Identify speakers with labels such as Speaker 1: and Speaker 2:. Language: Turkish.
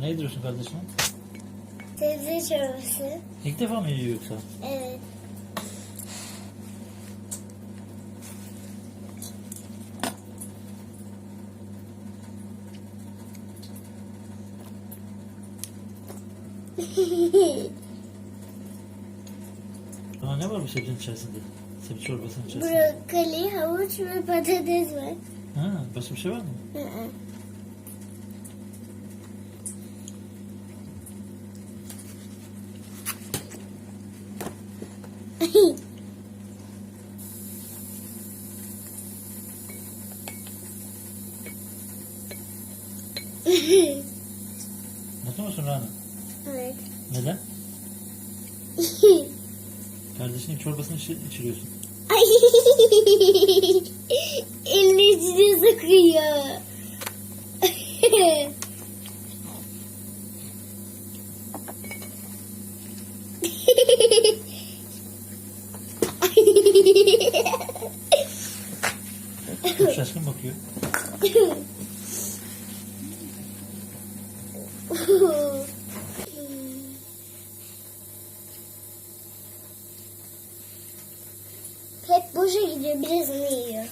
Speaker 1: ne yediriyorsun kardeşime?
Speaker 2: Sebze çorbası.
Speaker 1: İlk defa mı yiyor yoksa?
Speaker 2: Evet.
Speaker 1: Aa, ne var bu sebzenin içerisinde? Sebze çorbasının içerisinde.
Speaker 2: Brokoli, havuç ve patates var.
Speaker 1: Ha, başka bir şey var mı?
Speaker 2: Hı hı.
Speaker 1: Mutlu musun Rana?
Speaker 2: evet.
Speaker 1: Neden? Kardeşinin çorbasını içi- içiriyorsun.
Speaker 2: Elini içine sıkıyor.
Speaker 1: Çok şaşkın bakıyor.
Speaker 2: Hep boşa gidiyor birazını yiyor.